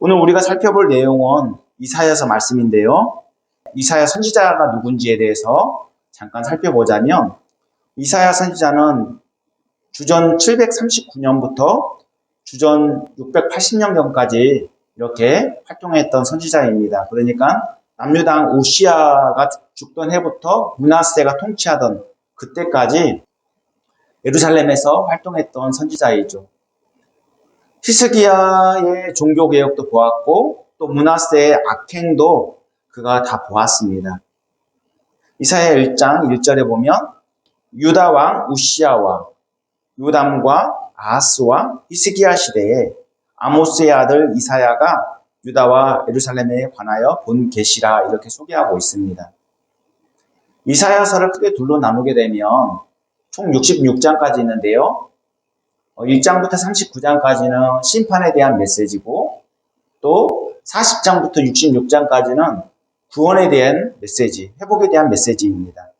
오늘 우리가 살펴볼 내용은 이사야서 말씀인데요. 이사야 선지자가 누군지에 대해서 잠깐 살펴보자면 이사야 선지자는 주전 739년부터 주전 680년경까지 이렇게 활동했던 선지자입니다. 그러니까 남유당 우시아가 죽던 해부터 문하세가 통치하던 그때까지 예루살렘에서 활동했던 선지자이죠. 히스기야의 종교 개혁도 보았고 또 문하세의 악행도 그가 다 보았습니다. 이사야 1장 1절에 보면 유다 왕 우시아와 요담과 아하스와 히스기야 시대에 아모스의 아들 이사야가 유다와 예루살렘에 관하여 본 계시라 이렇게 소개하고 있습니다. 이사야서를 크게 둘로 나누게 되면 총 66장까지 있는데요. 1장부터 39장까지는 심판에 대한 메시지고 또 40장부터 66장까지는 구원에 대한 메시지, 회복에 대한 메시지입니다.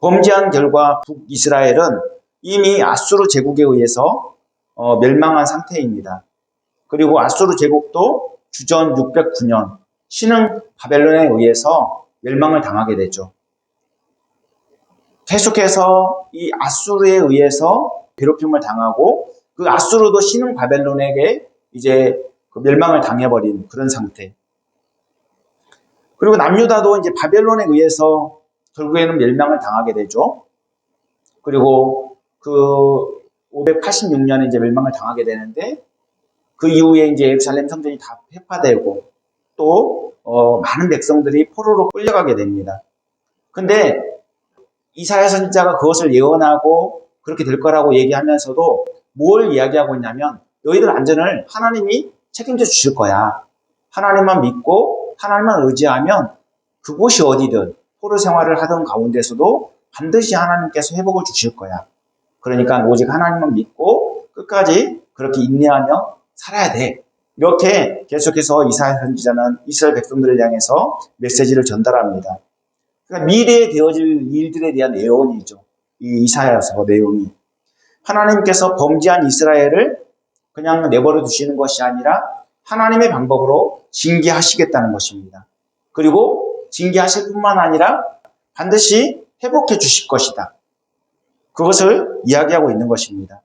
범죄한 결과 북이스라엘은 이미 아수르 제국에 의해서 어, 멸망한 상태입니다. 그리고 아수르 제국도 주전 609년 신흥 바벨론에 의해서 멸망을 당하게 되죠. 계속해서 이 아수르에 의해서 괴롭힘을 당하고 그 아수르도 신흥 바벨론에게 이제 그 멸망을 당해버린 그런 상태. 그리고 남유다도 이제 바벨론에 의해서 결국에는 멸망을 당하게 되죠. 그리고 그 586년에 이제 멸망을 당하게 되는데 그 이후에 이제 예루살렘 성전이 다 폐파되고 또 어, 많은 백성들이 포로로 끌려가게 됩니다. 근데 이사야 선지자가 그것을 예언하고 그렇게 될 거라고 얘기하면서도 뭘 이야기하고 있냐면 너희들 안전을 하나님이 책임져 주실 거야. 하나님만 믿고 하나님만 의지하면 그곳이 어디든 포로 생활을 하던 가운데서도 반드시 하나님께서 회복을 주실 거야. 그러니까 오직 하나님만 믿고 끝까지 그렇게 인내하며 살아야 돼. 이렇게 계속해서 이사야 선지자는 이스라엘 백성들을 향해서 메시지를 전달합니다. 그러니까 미래에 되어질 일들에 대한 예언이죠. 이 이사야서 내용이. 하나님께서 범죄한 이스라엘을 그냥 내버려 두시는 것이 아니라 하나님의 방법으로 징계하시겠다는 것입니다. 그리고 징계하실 뿐만 아니라 반드시 회복해 주실 것이다. 그것을 이야기하고 있는 것입니다.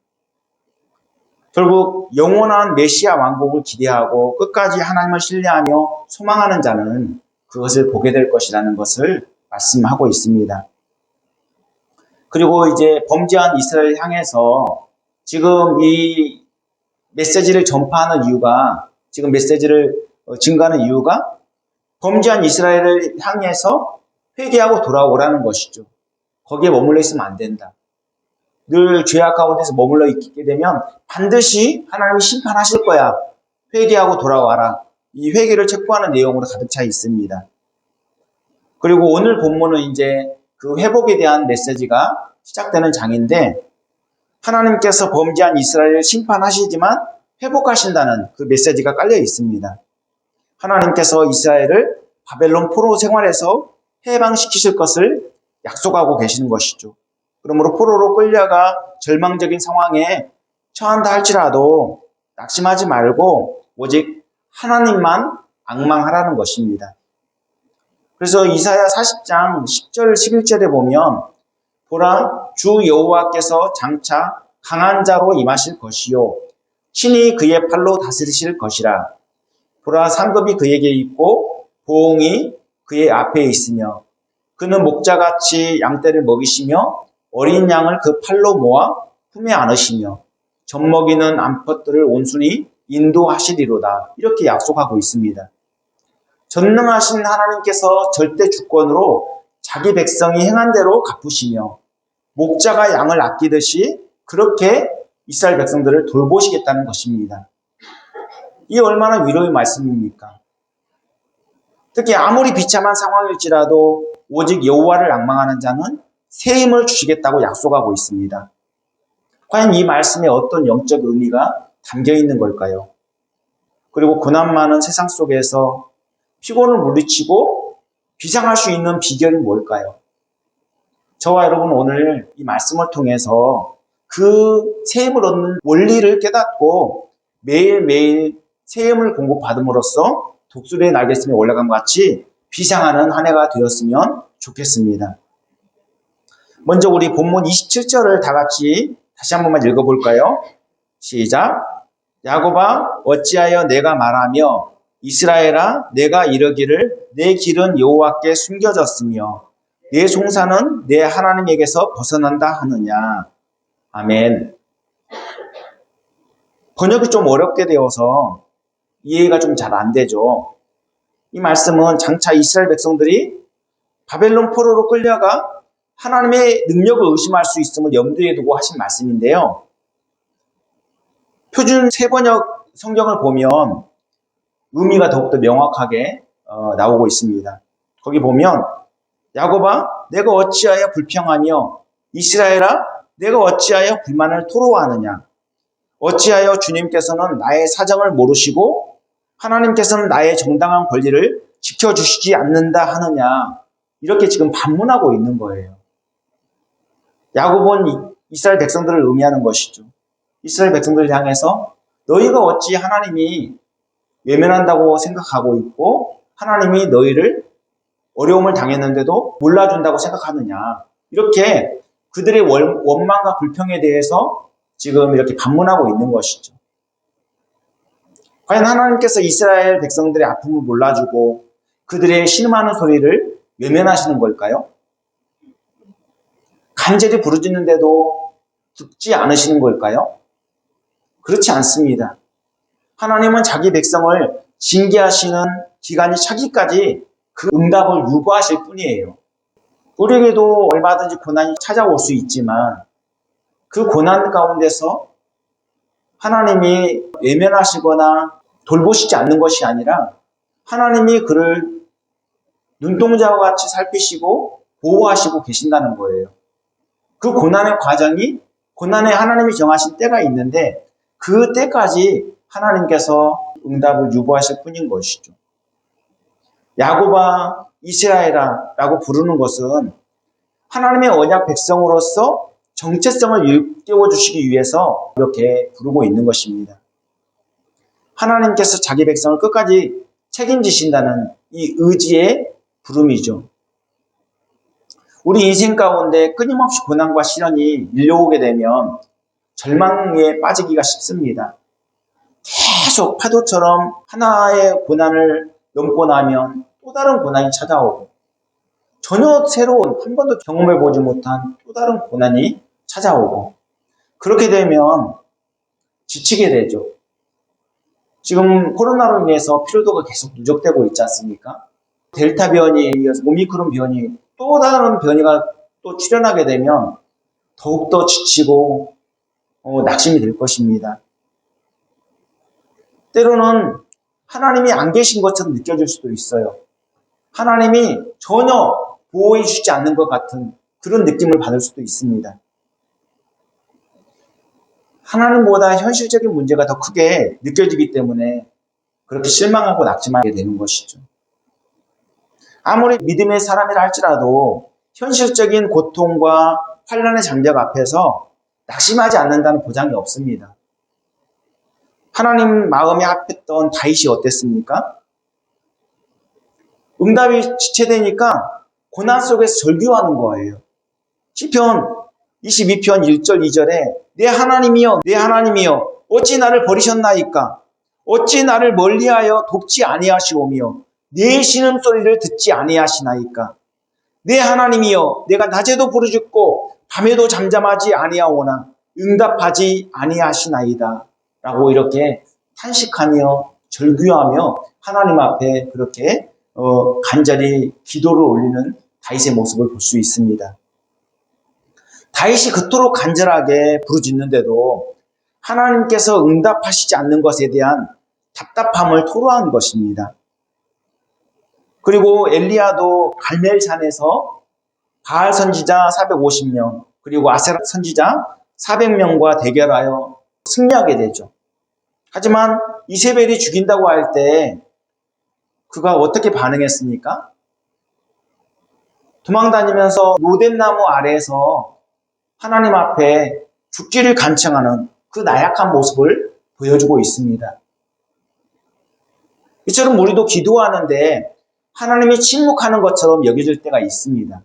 결국 영원한 메시아 왕국을 기대하고 끝까지 하나님을 신뢰하며 소망하는 자는 그것을 보게 될 것이라는 것을 말씀하고 있습니다. 그리고 이제 범죄한 이스라엘 향해서 지금 이 메시지를 전파하는 이유가 지금 메시지를 어, 증가하는 이유가 범죄한 이스라엘을 향해서 회개하고 돌아오라는 것이죠. 거기에 머물러 있으면 안 된다. 늘 죄악 가운데서 머물러 있게 되면 반드시 하나님이 심판하실 거야. 회개하고 돌아와라. 이 회개를 촉구하는 내용으로 가득 차 있습니다. 그리고 오늘 본문은 이제 그 회복에 대한 메시지가 시작되는 장인데 하나님께서 범죄한 이스라엘을 심판하시지만 회복하신다는 그 메시지가 깔려 있습니다. 하나님께서 이스라엘을 바벨론 포로 생활에서 해방시키실 것을 약속하고 계시는 것이죠. 그러므로 포로로 끌려가 절망적인 상황에 처한다 할지라도 낙심하지 말고 오직 하나님만 악망하라는 것입니다. 그래서 이사야 40장 10절 11절에 보면 보라 주 여호와께서 장차 강한 자로 임하실 것이요. 신이 그의 팔로 다스리실 것이라. 보라 상급이 그에게 있고 보응이 그의 앞에 있으며 그는 목자같이 양떼를 먹이시며 어린 양을 그 팔로 모아 품에 안으시며 젖먹이는 암컷들을 온순히 인도하시리로다. 이렇게 약속하고 있습니다. 전능하신 하나님께서 절대 주권으로 자기 백성이 행한 대로 갚으시며 목자가 양을 아끼듯이 그렇게 이스라엘 백성들을 돌보시겠다는 것입니다. 이 얼마나 위로의 말씀입니까? 특히 아무리 비참한 상황일지라도 오직 여호와를 악망하는 자는 새 힘을 주시겠다고 약속하고 있습니다. 과연 이 말씀에 어떤 영적 의미가 담겨 있는 걸까요? 그리고 고난 많은 세상 속에서 피곤을 물리치고 비상할 수 있는 비결이 뭘까요? 저와 여러분 오늘 이 말씀을 통해서 그새 힘을 얻는 원리를 깨닫고 매일매일 세음을 공급받음으로써 독수리의 날개슴에 올라간 것 같이 비상하는 한 해가 되었으면 좋겠습니다. 먼저 우리 본문 27절을 다 같이 다시 한 번만 읽어볼까요? 시작. 야곱아 어찌하여 내가 말하며 이스라엘아 내가 이르기를 내 길은 여호와께 숨겨졌으며 내 송사는 내 하나님에게서 벗어난다 하느냐. 아멘. 번역이 좀 어렵게 되어서 이해가 좀 잘 안 되죠. 이 말씀은 장차 이스라엘 백성들이 바벨론 포로로 끌려가 하나님의 능력을 의심할 수 있음을 염두에 두고 하신 말씀인데요. 표준 세번역 성경을 보면 의미가 더욱더 명확하게 어, 나오고 있습니다. 거기 보면 야곱아 내가 어찌하여 불평하며 이스라엘아 내가 어찌하여 불만을 토로하느냐 어찌하여 주님께서는 나의 사정을 모르시고 하나님께서는 나의 정당한 권리를 지켜주시지 않는다 하느냐 이렇게 지금 반문하고 있는 거예요. 야곱은 이스라엘 백성들을 의미하는 것이죠. 이스라엘 백성들을 향해서 너희가 어찌 하나님이 외면한다고 생각하고 있고 하나님이 너희를 어려움을 당했는데도 몰라준다고 생각하느냐 이렇게 그들의 원망과 불평에 대해서 지금 이렇게 반문하고 있는 것이죠. 과연 하나님께서 이스라엘 백성들의 아픔을 몰라주고 그들의 신음하는 소리를 외면하시는 걸까요? 간절히 부르짖는데도 듣지 않으시는 걸까요? 그렇지 않습니다. 하나님은 자기 백성을 징계하시는 기간이 차기까지 그 응답을 유보하실 뿐이에요. 우리에게도 얼마든지 고난이 찾아올 수 있지만 그 고난 가운데서 하나님이 외면하시거나 돌보시지 않는 것이 아니라 하나님이 그를 눈동자와 같이 살피시고 보호하시고 계신다는 거예요. 그 고난의 과정이 고난에 하나님이 정하신 때가 있는데 그 때까지 하나님께서 응답을 유보하실 뿐인 것이죠. 야고바 이스라엘아 라고 부르는 것은 하나님의 언약 백성으로서 정체성을 일깨워 주시기 위해서 이렇게 부르고 있는 것입니다. 하나님께서 자기 백성을 끝까지 책임지신다는 이 의지의 부름이죠. 우리 인생 가운데 끊임없이 고난과 시련이 밀려오게 되면 절망에 빠지기가 쉽습니다. 계속 파도처럼 하나의 고난을 넘고 나면 또 다른 고난이 찾아오고 전혀 새로운 한 번도 경험해 보지 못한 또 다른 고난이 찾아오고 그렇게 되면 지치게 되죠. 지금 코로나로 인해서 피로도가 계속 누적되고 있지 않습니까? 델타 변이에 이어서 오미크론 변이 또 다른 변이가 또 출현하게 되면 더욱더 지치고 어, 낙심이 될 것입니다. 때로는 하나님이 안 계신 것처럼 느껴질 수도 있어요. 하나님이 전혀 보호해 주지 않는 것 같은 그런 느낌을 받을 수도 있습니다. 하나님보다 현실적인 문제가 더 크게 느껴지기 때문에 그렇게 실망하고 낙심하게 되는 것이죠. 아무리 믿음의 사람이라 할지라도 현실적인 고통과 환란의 장벽 앞에서 낙심하지 않는다는 보장이 없습니다. 하나님 마음에 합했던 다윗이 어땠습니까? 응답이 지체되니까 고난 속에서 절규하는 거예요. 시편 22편 1절 2절에 내 하나님이여 내 하나님이여 어찌 나를 버리셨나이까 어찌 나를 멀리하여 돕지 아니하시오며 내 신음소리를 듣지 아니하시나이까 내 하나님이여 내가 낮에도 부르짖고 밤에도 잠잠하지 아니하오나 응답하지 아니하시나이다 라고 이렇게 탄식하며 절규하며 하나님 앞에 그렇게 어, 간절히 기도를 올리는 다윗의 모습을 볼 수 있습니다. 다윗이 그토록 간절하게 부르짖는데도 하나님께서 응답하시지 않는 것에 대한 답답함을 토로한 것입니다. 그리고 엘리야도 갈멜산에서 바알 선지자 450명 그리고 아세라 선지자 400명과 대결하여 승리하게 되죠. 하지만 이세벨이 죽인다고 할 때 그가 어떻게 반응했습니까? 도망다니면서 로뎀나무 아래에서 하나님 앞에 죽기를 간청하는 그 나약한 모습을 보여주고 있습니다. 이처럼 우리도 기도하는데 하나님이 침묵하는 것처럼 여겨질 때가 있습니다.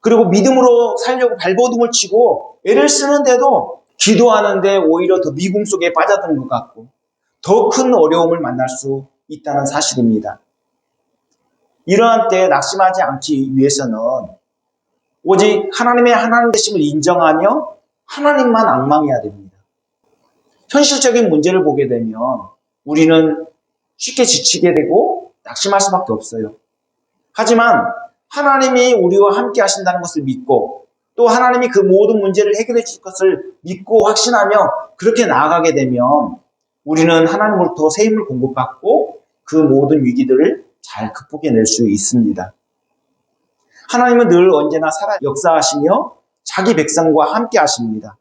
그리고 믿음으로 살려고 발버둥을 치고 애를 쓰는데도 기도하는데 오히려 더 미궁 속에 빠져드는 것 같고 더 큰 어려움을 만날 수 있다는 사실입니다. 이러한 때 낙심하지 않기 위해서는 오직 하나님의 하나님 되심을 인정하며 하나님만 악망해야 됩니다. 현실적인 문제를 보게 되면 우리는 쉽게 지치게 되고 낙심할 수밖에 없어요. 하지만 하나님이 우리와 함께 하신다는 것을 믿고 또 하나님이 그 모든 문제를 해결해 주실 것을 믿고 확신하며 그렇게 나아가게 되면 우리는 하나님으로부터 새 힘을 공급받고 그 모든 위기들을 잘 극복해낼 수 있습니다. 하나님은 늘 언제나 살아 역사하시며 자기 백성과 함께 하십니다.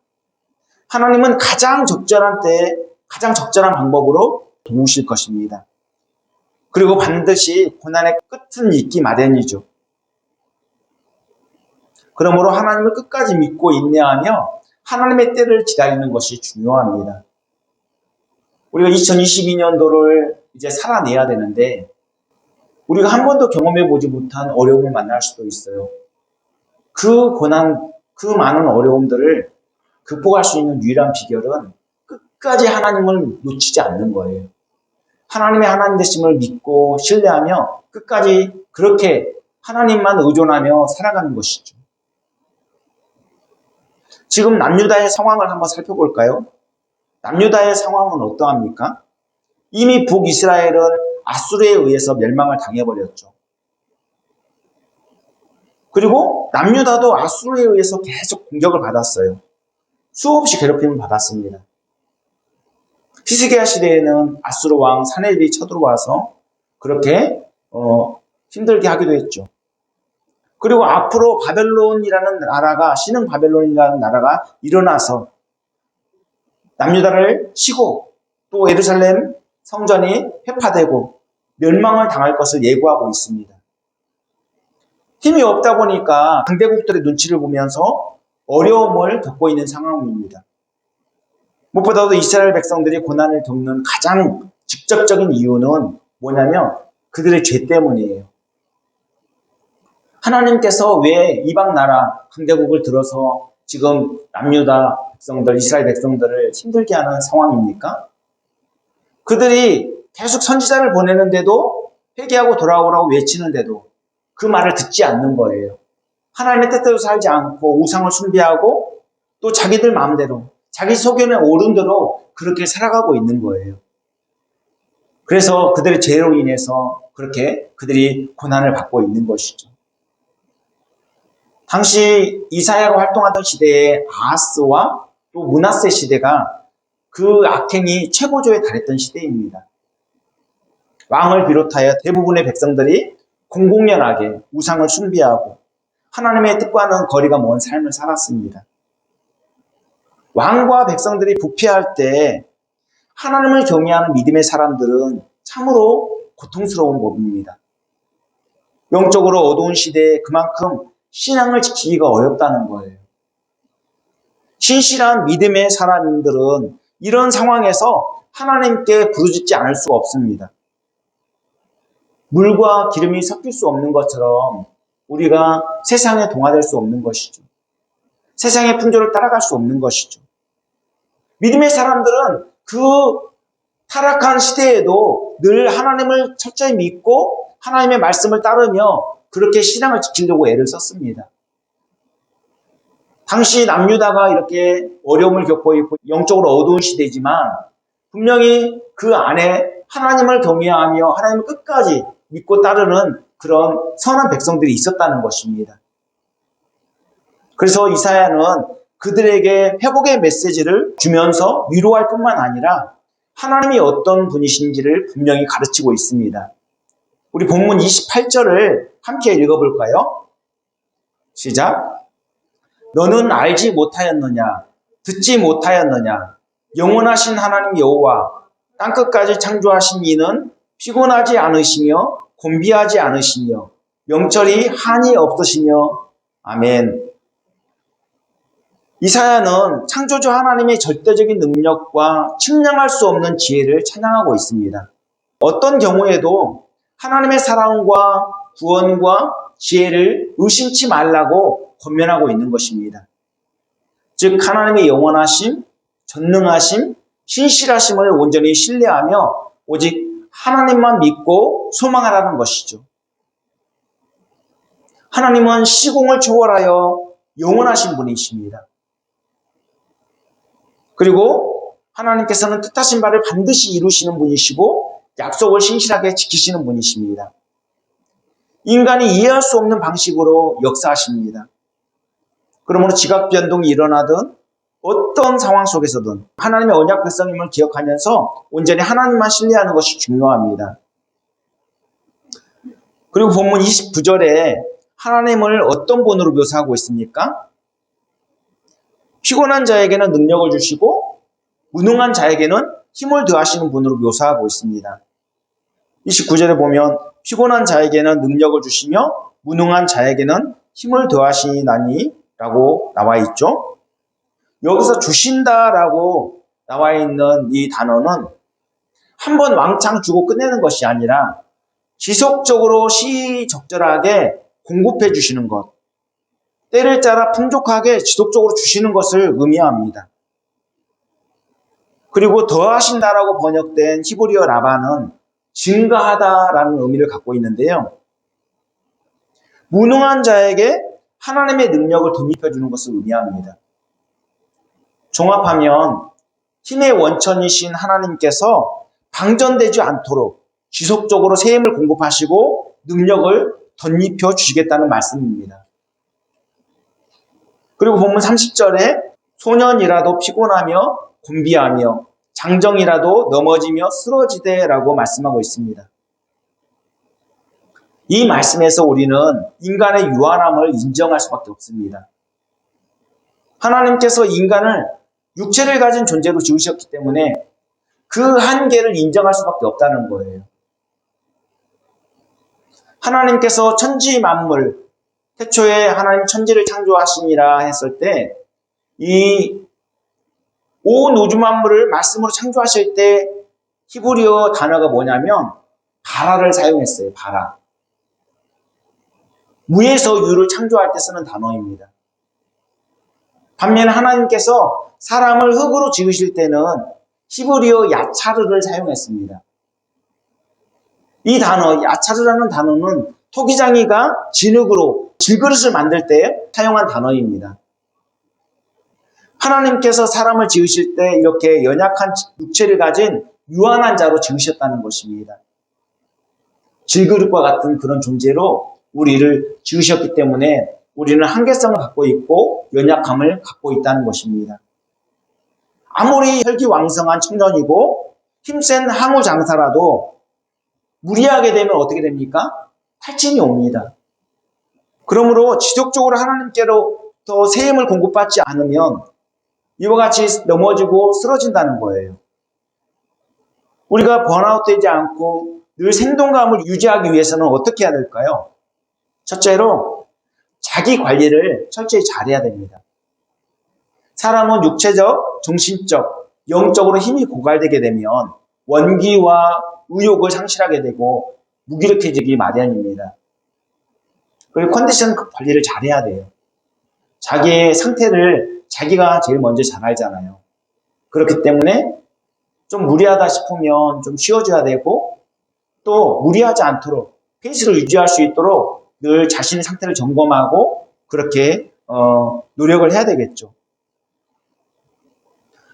하나님은 가장 적절한 때에 가장 적절한 방법으로 도우실 것입니다. 그리고 반드시 고난의 끝은 있기 마련이죠. 그러므로 하나님을 끝까지 믿고 인내하며 하나님의 때를 기다리는 것이 중요합니다. 우리가 2022년도를 이제 살아내야 되는데 우리가 한 번도 경험해 보지 못한 어려움을 만날 수도 있어요. 그 고난, 그 많은 어려움들을 극복할 수 있는 유일한 비결은 끝까지 하나님을 놓치지 않는 거예요. 하나님의 하나님 되심을 믿고 신뢰하며 끝까지 그렇게 하나님만 의존하며 살아가는 것이죠. 지금 남유다의 상황을 한번 살펴볼까요? 남유다의 상황은 어떠합니까? 이미 북이스라엘은 아수르에 의해서 멸망을 당해버렸죠. 그리고 남유다도 아수르에 의해서 계속 공격을 받았어요. 수없이 괴롭힘을 받았습니다. 히스기야 시대에는 아수르 왕 사네립이 쳐들어와서 그렇게 어, 힘들게 하기도 했죠. 그리고 앞으로 바벨론이라는 나라가 신흥 바벨론이라는 나라가 일어나서 남유다를 치고 또 예루살렘 성전이 회파되고 멸망을 당할 것을 예고하고 있습니다. 힘이 없다 보니까 강대국들의 눈치를 보면서 어려움을 겪고 있는 상황입니다. 무엇보다도 이스라엘 백성들이 고난을 겪는 가장 직접적인 이유는 뭐냐면 그들의 죄 때문이에요. 하나님께서 왜 이방 나라 강대국을 들어서 지금 남유다 백성들, 이스라엘 백성들을 힘들게 하는 상황입니까? 그들이 계속 선지자를 보내는데도 회개하고 돌아오라고 외치는데도 그 말을 듣지 않는 거예요. 하나님의 뜻대로 살지 않고 우상을 숭배하고 또 자기들 마음대로 자기 소견에 오른 대로 그렇게 살아가고 있는 거예요. 그래서 그들의 죄로 인해서 그렇게 그들이 고난을 받고 있는 것이죠. 당시 이사야가 활동하던 시대에 아하스와 또 문하세 시대가 그 악행이 최고조에 달했던 시대입니다. 왕을 비롯하여 대부분의 백성들이 공공연하게 우상을 숭배하고 하나님의 뜻과는 거리가 먼 삶을 살았습니다. 왕과 백성들이 부패할 때 하나님을 경외하는 믿음의 사람들은 참으로 고통스러운 법입니다. 영적으로 어두운 시대에 그만큼 신앙을 지키기가 어렵다는 거예요. 신실한 믿음의 사람들은 이런 상황에서 하나님께 부르짖지 않을 수가 없습니다. 물과 기름이 섞일 수 없는 것처럼 우리가 세상에 동화될 수 없는 것이죠. 세상의 풍조를 따라갈 수 없는 것이죠. 믿음의 사람들은 그 타락한 시대에도 늘 하나님을 철저히 믿고 하나님의 말씀을 따르며 그렇게 신앙을 지키려고 애를 썼습니다. 당시 남유다가 이렇게 어려움을 겪고 있고 영적으로 어두운 시대지만 분명히 그 안에 하나님을 경외하며 하나님을 끝까지 믿고 따르는 그런 선한 백성들이 있었다는 것입니다. 그래서 이사야는 그들에게 회복의 메시지를 주면서 위로할 뿐만 아니라 하나님이 어떤 분이신지를 분명히 가르치고 있습니다. 우리 본문 28절을 함께 읽어볼까요? 시작. 너는 알지 못하였느냐? 듣지 못하였느냐? 영원하신 하나님 여호와 땅 끝까지 창조하신 이는 피곤하지 않으시며 곤비하지 않으시며 명철이 한이 없으시며 아멘. 이사야는 창조주 하나님의 절대적인 능력과 측량할 수 없는 지혜를 찬양하고 있습니다. 어떤 경우에도 하나님의 사랑과 구원과 지혜를 의심치 말라고 권면하고 있는 것입니다. 즉 하나님의 영원하심, 전능하심, 신실하심을 온전히 신뢰하며 오직 하나님만 믿고 소망하라는 것이죠. 하나님은 시공을 초월하여 영원하신 분이십니다. 그리고 하나님께서는 뜻하신 바를 반드시 이루시는 분이시고 약속을 신실하게 지키시는 분이십니다. 인간이 이해할 수 없는 방식으로 역사하십니다. 그러므로 지각 변동이 일어나든 어떤 상황 속에서든 하나님의 언약 백성임을 기억하면서 온전히 하나님만 신뢰하는 것이 중요합니다. 그리고 본문 29절에 하나님을 어떤 분으로 묘사하고 있습니까? 피곤한 자에게는 능력을 주시고 무능한 자에게는 힘을 더하시는 분으로 묘사하고 있습니다. 29절에 보면 피곤한 자에게는 능력을 주시며 무능한 자에게는 힘을 더하시나니 라고 나와 있죠. 여기서 주신다라고 나와 있는 이 단어는 한 번 왕창 주고 끝내는 것이 아니라 지속적으로 시적절하게 공급해 주시는 것, 때를 따라 풍족하게 지속적으로 주시는 것을 의미합니다. 그리고 더하신다라고 번역된 히브리어 라바는 증가하다라는 의미를 갖고 있는데요. 무능한 자에게 하나님의 능력을 덧입혀 주는 것을 의미합니다. 종합하면 힘의 원천이신 하나님께서 방전되지 않도록 지속적으로 새 힘을 공급하시고 능력을 덧입혀 주시겠다는 말씀입니다. 그리고 본문 30절에 소년이라도 피곤하며 곤비하며 장정이라도 넘어지며 쓰러지되라고 말씀하고 있습니다. 이 말씀에서 우리는 인간의 유한함을 인정할 수밖에 없습니다. 하나님께서 인간을 육체를 가진 존재로 지으셨기 때문에 그 한계를 인정할 수밖에 없다는 거예요. 하나님께서 천지 만물, 태초에 하나님 천지를 창조하시니라 했을 때, 이 온 우주 만물을 말씀으로 창조하실 때 히브리어 단어가 뭐냐면 바라를 사용했어요. 바라. 무에서 유를 창조할 때 쓰는 단어입니다. 반면에 하나님께서 사람을 흙으로 지으실 때는 히브리어 야차르를 사용했습니다. 이 단어, 야차르라는 단어는 토기장이가 진흙으로 질그릇을 만들 때 사용한 단어입니다. 하나님께서 사람을 지으실 때 이렇게 연약한 육체를 가진 유한한 자로 지으셨다는 것입니다. 질그릇과 같은 그런 존재로 우리를 지으셨기 때문에 우리는 한계성을 갖고 있고 연약함을 갖고 있다는 것입니다. 아무리 혈기왕성한 청년이고 힘센 항우 장사라도 무리하게 되면 어떻게 됩니까? 탈진이 옵니다. 그러므로 지속적으로 하나님께로더 새 힘을 공급받지 않으면 이와 같이 넘어지고 쓰러진다는 거예요. 우리가 번아웃 되지 않고 늘 생동감을 유지하기 위해서는 어떻게 해야 될까요? 첫째로 자기 관리를 철저히 잘해야 됩니다. 사람은 육체적, 정신적, 영적으로 힘이 고갈되게 되면 원기와 의욕을 상실하게 되고 무기력해지기 마련입니다. 그리고 컨디션 관리를 잘해야 돼요. 자기의 상태를 자기가 제일 먼저 잘 알잖아요. 그렇기 때문에 좀 무리하다 싶으면 좀 쉬어줘야 되고 또 무리하지 않도록 페이스를 유지할 수 있도록 늘 자신의 상태를 점검하고 그렇게 어, 노력을 해야 되겠죠.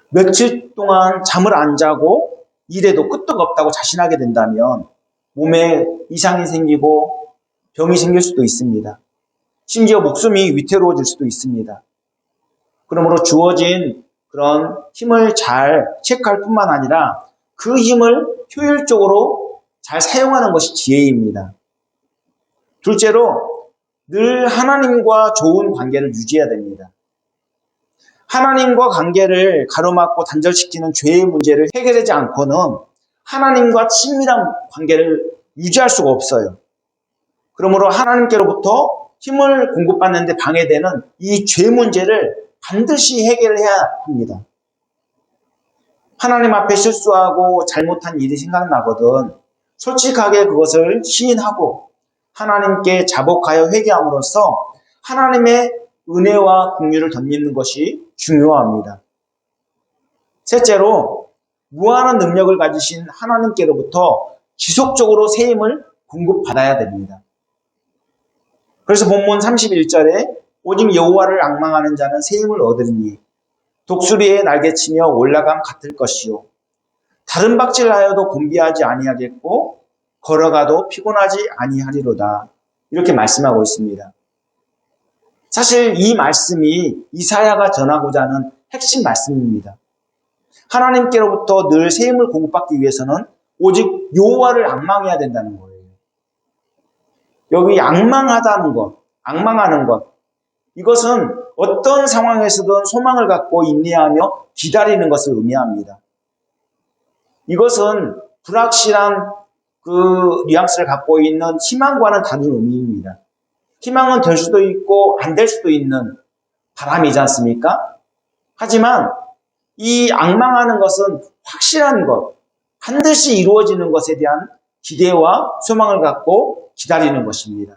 며칠 동안 잠을 안 자고 일에도 끄떡 없다고 자신하게 된다면 몸에 이상이 생기고 병이 생길 수도 있습니다. 심지어 목숨이 위태로워질 수도 있습니다. 그러므로 주어진 그런 힘을 잘 체크할 뿐만 아니라 그 힘을 효율적으로 잘 사용하는 것이 지혜입니다. 둘째로 늘 하나님과 좋은 관계를 유지해야 됩니다. 하나님과 관계를 가로막고 단절시키는 죄의 문제를 해결하지 않고는 하나님과 친밀한 관계를 유지할 수가 없어요. 그러므로 하나님께로부터 힘을 공급받는데 방해되는 이 죄 문제를 반드시 해결해야 합니다. 하나님 앞에 실수하고 잘못한 일이 생각나거든 솔직하게 그것을 시인하고 하나님께 자복하여 회개함으로써 하나님의 은혜와 긍휼을 덧입는 것이 중요합니다. 셋째로 무한한 능력을 가지신 하나님께로부터 지속적으로 새 힘을 공급받아야 됩니다. 그래서 본문 31절에 오직 여호와를 악망하는 자는 새 힘을 얻으리니 독수리의 날개치며 올라감 같을 것이요 다른 박질하여도 곤비하지 아니하겠고 걸어가도 피곤하지 아니하리로다 이렇게 말씀하고 있습니다. 사실 이 말씀이 이사야가 전하고자 하는 핵심 말씀입니다. 하나님께로부터 늘새 힘을 공급받기 위해서는 오직 여호와를 악망해야 된다는 거예요. 여기 악망하다는 것, 악망하는 것, 이것은 어떤 상황에서든 소망을 갖고 인내하며 기다리는 것을 의미합니다. 이것은 불확실한 그 뉘앙스를 갖고 있는 희망과는 다른 의미입니다. 희망은 될 수도 있고 안 될 수도 있는 바람이지 않습니까? 하지만 이 악망하는 것은 확실한 것, 반드시 이루어지는 것에 대한 기대와 소망을 갖고 기다리는 것입니다.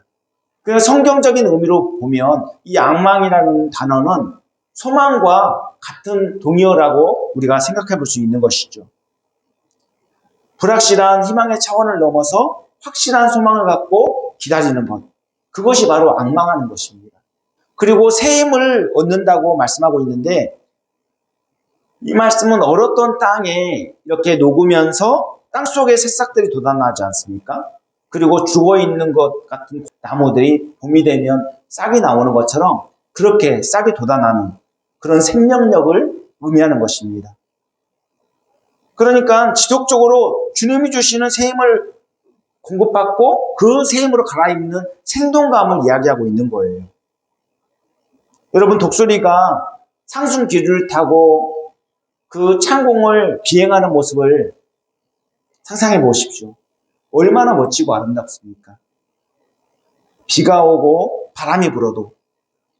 그래서 성경적인 의미로 보면 이 악망이라는 단어는 소망과 같은 동의어라고 우리가 생각해 볼 수 있는 것이죠. 불확실한 희망의 차원을 넘어서 확실한 소망을 갖고 기다리는 것. 그것이 바로 악망하는 것입니다. 그리고 새 힘을 얻는다고 말씀하고 있는데 이 말씀은 얼었던 땅에 이렇게 녹으면서 땅 속에 새싹들이 돋아나지 않습니까? 그리고 죽어 있는 것 같은 나무들이 봄이 되면 싹이 나오는 것처럼 그렇게 싹이 돋아나는 그런 생명력을 의미하는 것입니다. 그러니까 지속적으로 주님이 주시는 새 힘을 공급받고 그새 힘으로 갈아입는 생동감을 이야기하고 있는 거예요. 여러분 독수리가 상승 기류를 타고 그 창공을 비행하는 모습을 상상해 보십시오. 얼마나 멋지고 아름답습니까? 비가 오고 바람이 불어도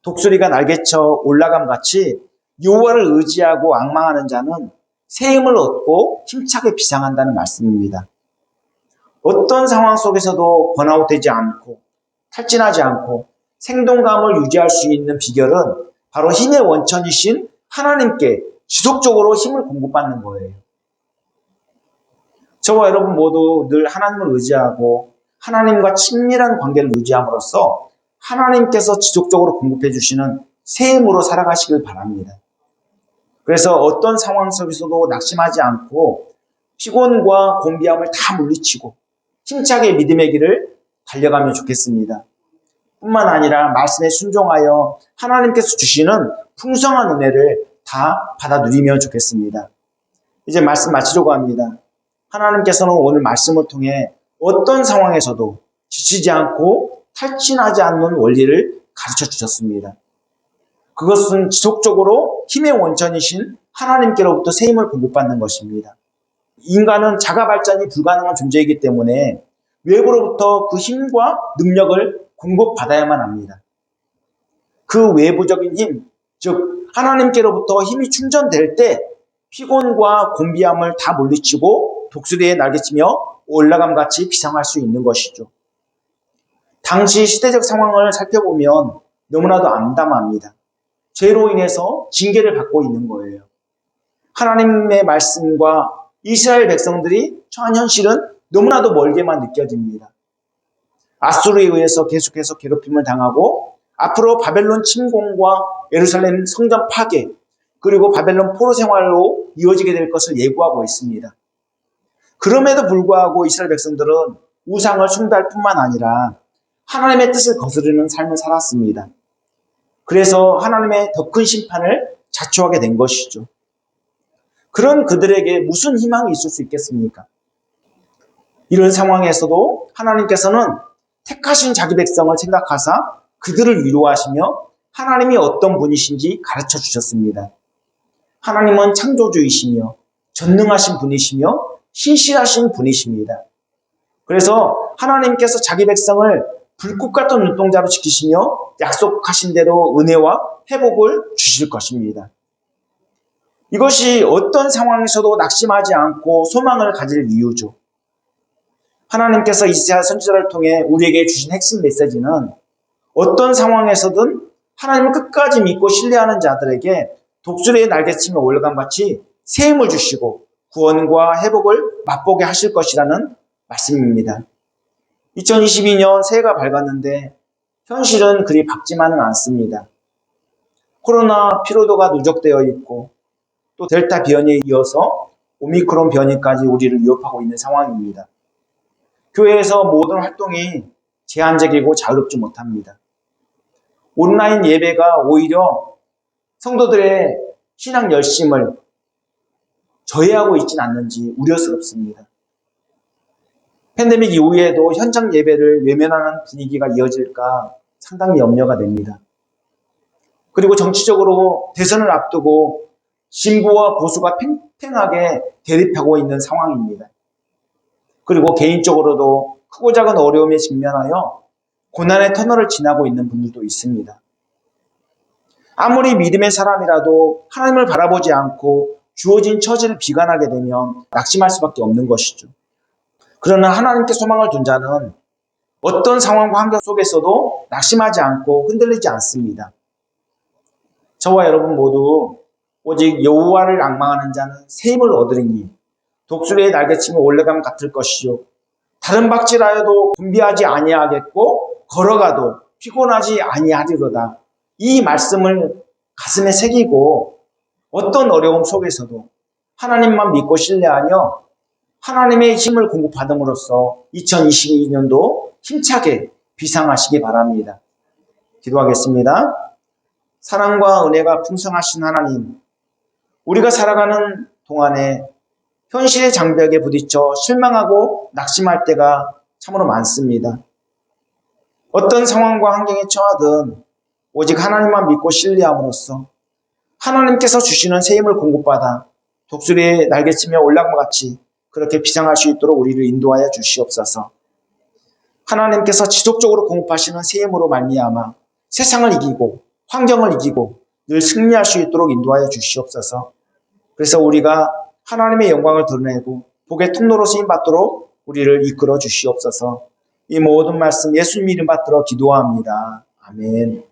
독수리가 날개쳐 올라감 같이 여호와를 의지하고 악망하는 자는 새 힘을 얻고 힘차게 비상한다는 말씀입니다. 어떤 상황 속에서도 번아웃되지 않고 탈진하지 않고 생동감을 유지할 수 있는 비결은 바로 힘의 원천이신 하나님께 지속적으로 힘을 공급받는 거예요. 저와 여러분 모두 늘 하나님을 의지하고 하나님과 친밀한 관계를 유지함으로써 하나님께서 지속적으로 공급해 주시는 새 힘으로 살아가시길 바랍니다. 그래서 어떤 상황 속에서도 낙심하지 않고 피곤과 곤비함을 다 물리치고 힘차게 믿음의 길을 달려가면 좋겠습니다. 뿐만 아니라 말씀에 순종하여 하나님께서 주시는 풍성한 은혜를 다 받아 누리면 좋겠습니다. 이제 말씀 마치려고 합니다. 하나님께서는 오늘 말씀을 통해 어떤 상황에서도 지치지 않고 탈진하지 않는 원리를 가르쳐 주셨습니다. 그것은 지속적으로 힘의 원천이신 하나님께로부터 새 힘을 공급받는 것입니다. 인간은 자가 발전이 불가능한 존재이기 때문에 외부로부터 그 힘과 능력을 공급받아야만 합니다. 그 외부적인 힘, 즉 하나님께로부터 힘이 충전될 때 피곤과 곤비함을 다 물리치고 독수리에 날개치며 올라감 같이 비상할 수 있는 것이죠. 당시 시대적 상황을 살펴보면 너무나도 암담합니다. 죄로 인해서 징계를 받고 있는 거예요. 하나님의 말씀과 이스라엘 백성들이 처한 현실은 너무나도 멀게만 느껴집니다. 아수르에 의해서 계속해서 괴롭힘을 당하고 앞으로 바벨론 침공과 예루살렘 성전 파괴 그리고 바벨론 포로 생활로 이어지게 될 것을 예고하고 있습니다. 그럼에도 불구하고 이스라엘 백성들은 우상을 숭배할 뿐만 아니라 하나님의 뜻을 거스르는 삶을 살았습니다. 그래서 하나님의 더 큰 심판을 자초하게 된 것이죠. 그런 그들에게 무슨 희망이 있을 수 있겠습니까? 이런 상황에서도 하나님께서는 택하신 자기 백성을 생각하사 그들을 위로하시며 하나님이 어떤 분이신지 가르쳐 주셨습니다. 하나님은 창조주이시며 전능하신 분이시며 신실하신 분이십니다. 그래서 하나님께서 자기 백성을 불꽃 같은 눈동자로 지키시며 약속하신 대로 은혜와 회복을 주실 것입니다. 이것이 어떤 상황에서도 낙심하지 않고 소망을 가질 이유죠. 하나님께서 이스야 선지자를 통해 우리에게 주신 핵심 메시지는 어떤 상황에서든 하나님을 끝까지 믿고 신뢰하는 자들에게 독수리의 날개치며 올라간 같이 새 힘을 주시고 구원과 회복을 맛보게 하실 것이라는 말씀입니다. 2022년 새해가 밝았는데 현실은 그리 밝지만은 않습니다. 코로나 피로도가 누적되어 있고 또 델타 변이에 이어서 오미크론 변이까지 우리를 위협하고 있는 상황입니다. 교회에서 모든 활동이 제한적이고 자유롭지 못합니다. 온라인 예배가 오히려 성도들의 신앙 열심을 저해하고 있진 않는지 우려스럽습니다. 팬데믹 이후에도 현장 예배를 외면하는 분위기가 이어질까 상당히 염려가 됩니다. 그리고 정치적으로 대선을 앞두고 진보와 보수가 팽팽하게 대립하고 있는 상황입니다. 그리고 개인적으로도 크고 작은 어려움에 직면하여 고난의 터널을 지나고 있는 분들도 있습니다. 아무리 믿음의 사람이라도 하나님을 바라보지 않고 주어진 처지를 비관하게 되면 낙심할 수밖에 없는 것이죠. 그러나 하나님께 소망을 둔 자는 어떤 상황과 환경 속에서도 낙심하지 않고 흔들리지 않습니다. 저와 여러분 모두 오직 여호와를 악망하는 자는 새 힘을 얻으리니 독수리의 날개치며 올라감 같을 것이요 다른 박질하여도 분비하지 아니하겠고 걸어가도 피곤하지 아니하리로다. 이 말씀을 가슴에 새기고 어떤 어려움 속에서도 하나님만 믿고 신뢰하며 하나님의 힘을 공급받음으로써 2022년도 힘차게 비상하시기 바랍니다. 기도하겠습니다. 사랑과 은혜가 풍성하신 하나님, 우리가 살아가는 동안에 현실의 장벽에 부딪혀 실망하고 낙심할 때가 참으로 많습니다. 어떤 상황과 환경에 처하든 오직 하나님만 믿고 신뢰함으로써 하나님께서 주시는 새 힘을 공급받아 독수리의 날개치며 것 같이 그렇게 비상할 수 있도록 우리를 인도하여 주시옵소서. 하나님께서 지속적으로 공급하시는 새 힘으로 말미암아 세상을 이기고 환경을 이기고 늘 승리할 수 있도록 인도하여 주시옵소서. 그래서 우리가 하나님의 영광을 드러내고 복의 통로로 쓰임 받도록 우리를 이끌어 주시옵소서. 이 모든 말씀 예수님 이름 받들어 기도합니다. 아멘.